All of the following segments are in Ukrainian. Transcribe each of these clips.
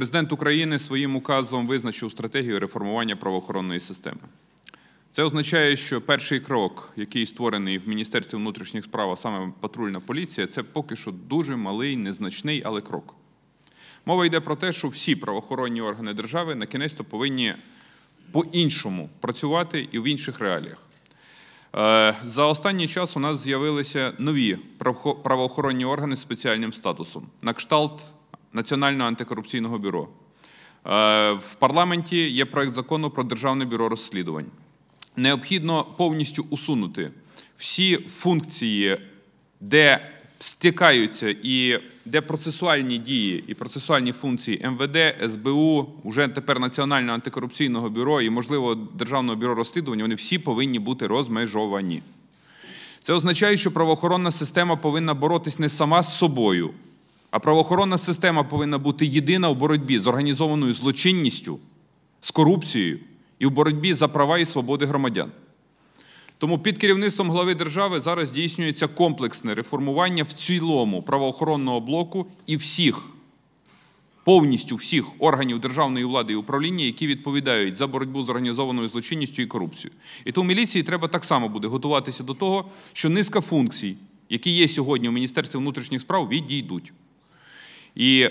Президент України своїм указом визначив стратегію реформування правоохоронної системи. Це означає, що перший крок, який створений в Міністерстві внутрішніх справ, а саме патрульна поліція, це поки що дуже малий, незначний, але крок. Мова йде про те, що всі правоохоронні органи держави на кінець повинні по-іншому працювати і в інших реаліях. Е, За останній час у нас з'явилися нові правоохоронні органи з спеціальним статусом на кшталт Національного антикорупційного бюро. Е, В парламенті є проект закону про Державне бюро розслідувань. Необхідно повністю усунути всі функції, де стикаються і де процесуальні дії і процесуальні функції МВД, СБУ, уже тепер Національного антикорупційного бюро і, можливо, Державного бюро розслідування, вони всі повинні бути розмежовані. Це означає, що правоохоронна система повинна боротись не сама з собою, а правоохоронна система повинна бути єдина у боротьбі з організованою злочинністю, з корупцією і в боротьбі за права і свободи громадян. Тому під керівництвом глави держави зараз здійснюється комплексне реформування в цілому правоохоронного блоку і всіх, повністю всіх органів державної влади і управління, які відповідають за боротьбу з організованою злочинністю і корупцією. І тому міліції треба так само буде готуватися до того, що низка функцій, які є сьогодні у Міністерстві внутрішніх справ, відійдуть. І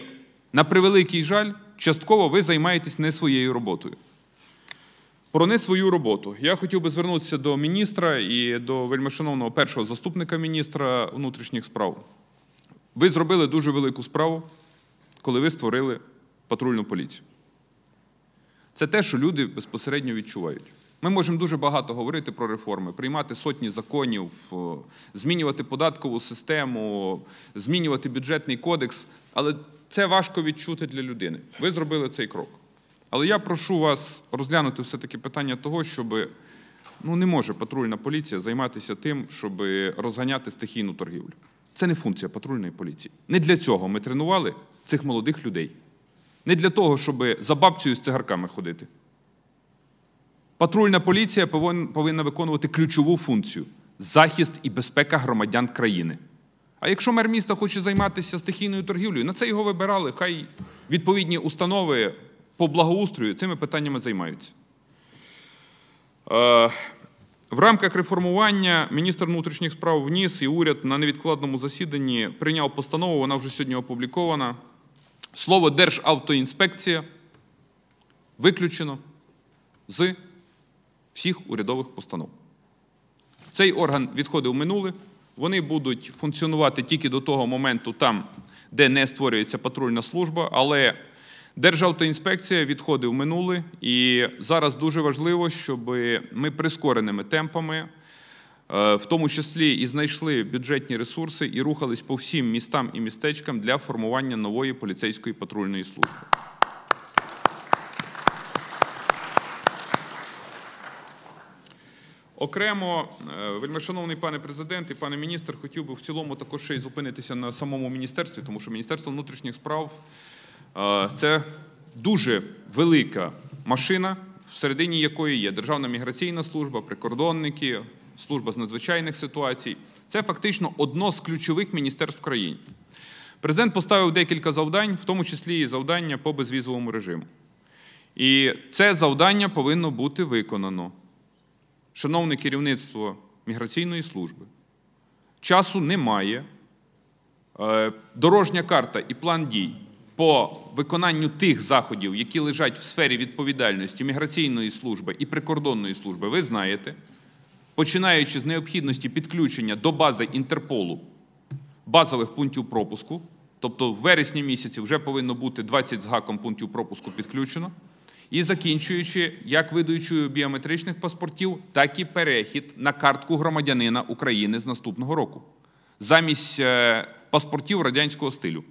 на превеликий жаль, частково ви займаєтесь не своєю роботою. Про не свою роботу. Я хотів би звернутися до міністра і до вельмишановного першого заступника міністра внутрішніх справ. Ви зробили дуже велику справу, коли ви створили патрульну поліцію. Це те, що люди безпосередньо відчувають. Ми можемо дуже багато говорити про реформи, приймати сотні законів, змінювати податкову систему, змінювати бюджетний кодекс, але це важко відчути для людини. Ви зробили цей крок. Але я прошу вас розглянути все-таки питання того, щоб ну, не може патрульна поліція займатися тим, щоб розганяти стихійну торгівлю. Це не функція патрульної поліції. Не для цього ми тренували цих молодих людей. Не для того, щоб за бабцею з цигарками ходити. Патрульна поліція повинна виконувати ключову функцію захист і безпека громадян країни. А якщо мер міста хоче займатися стихійною торгівлею, на це його вибирали, хай відповідні установи по благоустрою цими питаннями займаються. Е, В рамках реформування міністр внутрішніх справ вніс і уряд на невідкладному засіданні прийняв постанову, вона вже сьогодні опублікована. Слово Державтоінспекція виключено з всіх урядових постанов. Цей орган відходив в минуле. Вони будуть функціонувати тільки до того моменту там, де не створюється патрульна служба, але Державтоінспекція відходить в минуле, і зараз дуже важливо, щоб ми прискореними темпами, е, в тому числі і знайшли бюджетні ресурси і рухались по всім містам і містечкам для формування нової поліцейської патрульної служби. Окремо, е, вельмишановний пане президент і пане міністр, хотів би в цілому також ще й зупинитися на самому міністерстві, тому що Міністерство внутрішніх справ е, це дуже велика машина, всередині якої є Державна міграційна служба, прикордонники, служба з надзвичайних ситуацій. Це фактично одно з ключових міністерств країни. Президент поставив декілька завдань, в тому числі і завдання по безвізовому режиму. І це завдання повинно бути виконано. Шановне керівництво міграційної служби, часу немає. Е, Дорожня карта і план дій по виконанню тих заходів, які лежать в сфері відповідальності міграційної служби і прикордонної служби, ви знаєте, починаючи з необхідності підключення до бази Інтерполу базових пунктів пропуску, тобто в вересні місяці вже повинно бути 20 з гаком пунктів пропуску підключено, і закінчуючи як видачею біометричних паспортів, так і перехід на картку громадянина України з наступного року замість е, паспортів радянського стилю.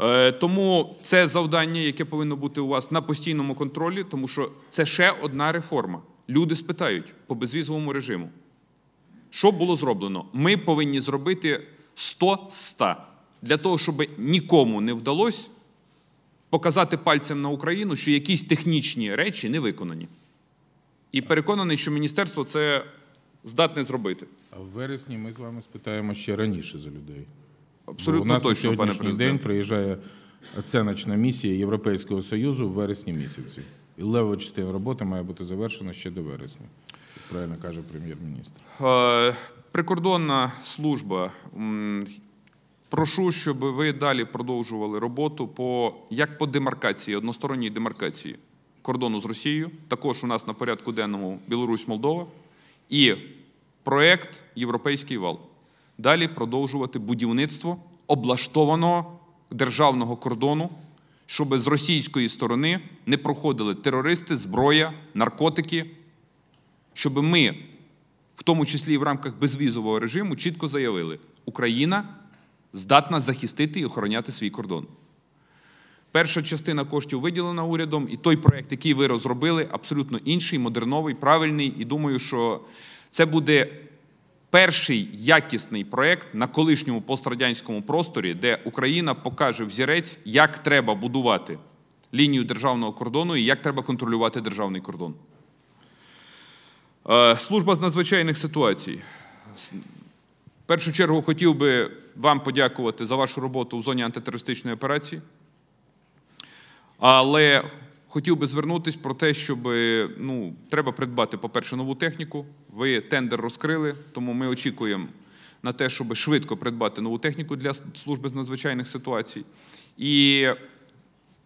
Е, Тому це завдання, яке повинно бути у вас на постійному контролі, тому що це ще одна реформа. Люди спитають по безвізовому режиму. Що було зроблено? Ми повинні зробити 100 з 100 для того, щоб нікому не вдалося показати пальцем на Україну, що якісь технічні речі не виконані. І переконаний, що міністерство це здатне зробити. А в вересні ми з вами спитаємо ще раніше за людей. Абсолютно Бо у нас на точно, пане сьогоднішній день приїжджає оціночна місія Європейського Союзу в вересні місяці. І левова частина роботи має бути завершена ще до вересня, правильно каже прем'єр-міністр. Е, Прикордонна служба. Прошу, щоб ви далі продовжували роботу по як по демаркації, односторонній демаркації кордону з Росією. Також у нас на порядку денному Білорусь-Молдова і проект Європейський вал. Далі продовжувати будівництво облаштованого державного кордону, щоб з російської сторони не проходили терористи, зброя, наркотики, щоб ми в тому числі і в рамках безвізового режиму, чітко заявили, Україна здатна захистити і охороняти свій кордон. Перша частина коштів виділена урядом, і той проект, який ви розробили, абсолютно інший, модерновий, правильний. І думаю, що це буде перший якісний проект на колишньому пострадянському просторі, де Україна покаже взірець, як треба будувати лінію державного кордону і як треба контролювати державний кордон. Е, Служба з надзвичайних ситуацій. В першу чергу хотів би вам подякувати за вашу роботу в зоні антитерористичної операції. Але хотів би звернутися про те, щоб ну, треба придбати, по-перше, нову техніку. Ви тендер розкрили, тому ми очікуємо на те, щоб швидко придбати нову техніку для служби з надзвичайних ситуацій. І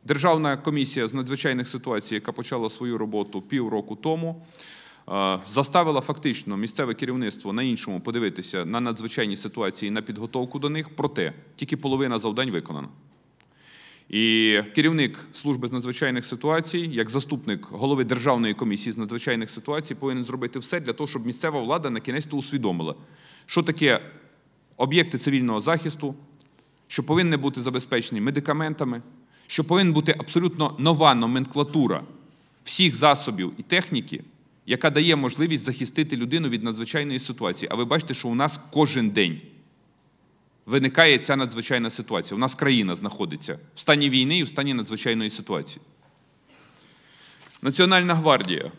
Державна комісія з надзвичайних ситуацій, яка почала свою роботу півроку тому, заставила фактично місцеве керівництво на іншому подивитися на надзвичайні ситуації, на підготовку до них. Проте тільки половина завдань виконана. І керівник служби з надзвичайних ситуацій, як заступник голови Державної комісії з надзвичайних ситуацій, повинен зробити все для того, щоб місцева влада на кінець усвідомила, що таке об'єкти цивільного захисту, що повинні бути забезпечені медикаментами, що повинна бути абсолютно нова номенклатура всіх засобів і техніки, яка дає можливість захистити людину від надзвичайної ситуації. А ви бачите, що у нас кожен день виникає ця надзвичайна ситуація. У нас країна знаходиться в стані війни і в стані надзвичайної ситуації. Національна гвардія.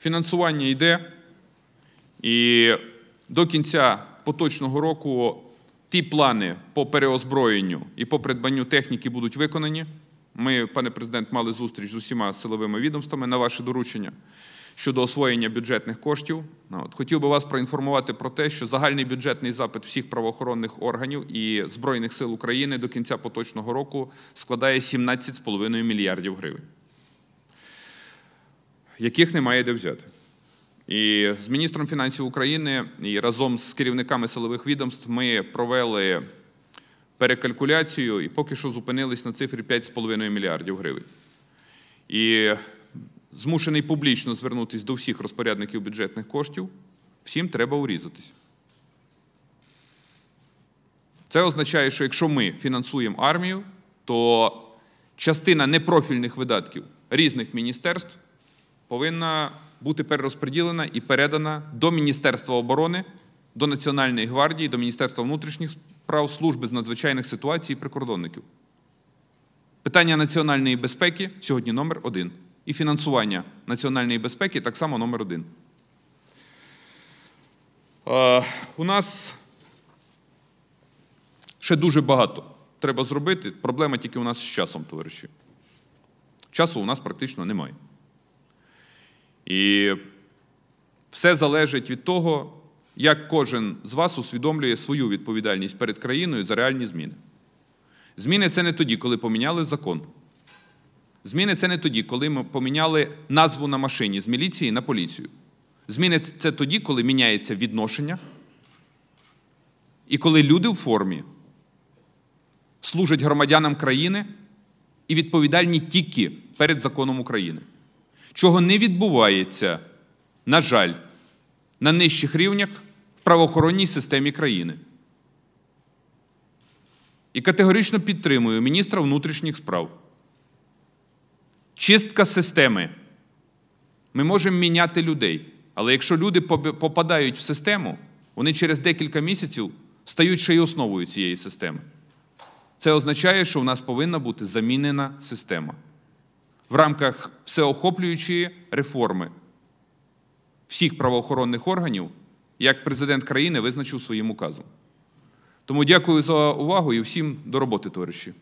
Фінансування йде, і до кінця поточного року ті плани по переозброєнню і по придбанню техніки будуть виконані. Ми, пане президент, мали зустріч з усіма силовими відомствами на ваше доручення щодо освоєння бюджетних коштів. От. Хотів би вас проінформувати про те, що загальний бюджетний запит всіх правоохоронних органів і Збройних сил України до кінця поточного року складає 17,5 мільярдів гривень, яких немає де взяти. І з міністром фінансів України і разом з керівниками силових відомств ми провели перекалькуляцію і поки що зупинились на цифрі 5,5 мільярдів гривень. І змушений публічно звернутися до всіх розпорядників бюджетних коштів, всім треба урізатись. Це означає, що якщо ми фінансуємо армію, то частина непрофільних видатків різних міністерств повинна бути перерозподілена і передана до Міністерства оборони, до Національної гвардії, до Міністерства внутрішніх справ, служби з надзвичайних ситуацій і прикордонників. Питання національної безпеки сьогодні номер один. І фінансування національної безпеки так само номер один. Е, у нас ще дуже багато треба зробити. Проблема тільки у нас з часом, товариші. Часу у нас практично немає. І все залежить від того, як кожен з вас усвідомлює свою відповідальність перед країною за реальні зміни. Зміни це не тоді, коли поміняли закон. Зміни це не тоді, коли ми поміняли назву на машині з міліції на поліцію. Зміни це тоді, коли міняється відношення, і коли люди в формі служать громадянам країни і відповідальні тільки перед законом України чого не відбувається, на жаль, на нижчих рівнях в правоохоронній системі країни. І категорично підтримую міністра внутрішніх справ. Чистка системи. Ми можемо міняти людей. Але якщо люди попадають в систему, вони через декілька місяців стають ще й основою цієї системи. Це означає, що в нас повинна бути замінена система в рамках всеохоплюючої реформи всіх правоохоронних органів, як президент країни визначив своїм указом. Тому дякую за увагу і всім до роботи, товариші.